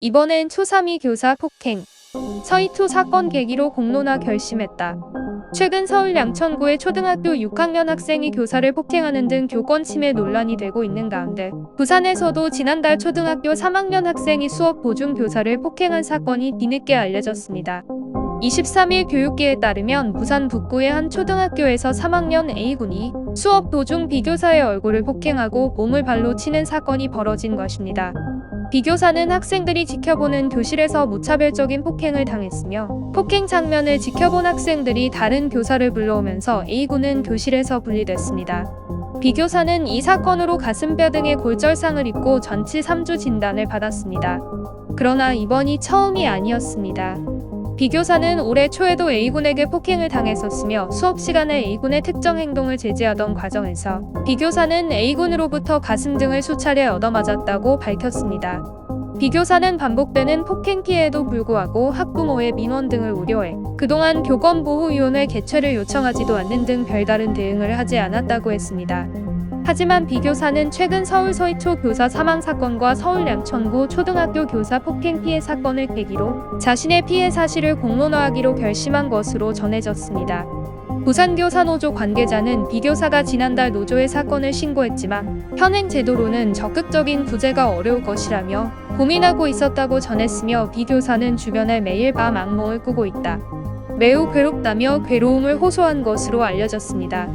이번엔 초3이 교사 폭행. 서희투 사건 계기로 공론화 결심했다. 최근 서울 양천구의 초등학교 6학년 학생이 교사를 폭행하는 등 교권 침해 논란이 되고 있는 가운데 부산에서도 지난달 초등학교 3학년 학생이 수업 보중 교사를 폭행한 사건이 뒤늦게 알려졌습니다. 23일 교육계에 따르면 부산 북구의 한 초등학교에서 3학년 A군이 수업 도중 B교사의 얼굴을 폭행하고 몸을 발로 치는 사건이 벌어진 것입니다. B교사는 학생들이 지켜보는 교실에서 무차별적인 폭행을 당했으며 폭행 장면을 지켜본 학생들이 다른 교사를 불러오면서 A군은 교실에서 분리됐습니다. B교사는 이 사건으로 가슴뼈 등의 골절상을 입고 전치 3주 진단을 받았습니다. 그러나 이번이 처음이 아니었습니다. B교사는 올해 초에도 A군에게 폭행을 당했었으며 수업 시간에 A군의 특정 행동을 제지하던 과정에서 B교사는 A군으로부터 가슴 등을 수차례 얻어맞았다고 밝혔습니다. B교사는 반복되는 폭행 피해에도 불구하고 학부모의 민원 등을 우려해 그동안 교권보호위원회 개최를 요청하지도 않는 등 별다른 대응을 하지 않았다고 했습니다. 하지만 비 교사는 최근 서울 서희초 교사 사망 사건과 서울 양천구 초등학교 교사 폭행 피해 사건을 계기로 자신의 피해 사실을 공론화하기로 결심한 것으로 전해졌습니다. 부산교사 노조 관계자는 비교사가 지난달 노조에 사건을 신고했지만 현행 제도로는 적극적인 구제가 어려울 것이라며 고민하고 있었다고 전했으며 비교사는 주변에 매일 밤 악몽을 꾸고 있다. 매우 괴롭다며 괴로움을 호소한 것으로 알려졌습니다.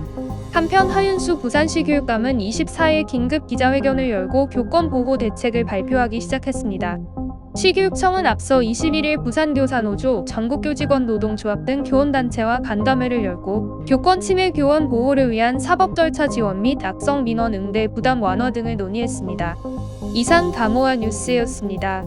한편 하윤수 부산시 교육감은 24일 긴급 기자회견을 열고 교권 보호 대책을 발표하기 시작했습니다. 시교육청은 앞서 21일 부산교사 노조, 전국교직원 노동조합 등 교원단체와 간담회를 열고 교권 침해 교원 보호를 위한 사법 절차 지원 및 악성 민원 응대 부담 완화 등을 논의했습니다. 이상 다모아 뉴스였습니다.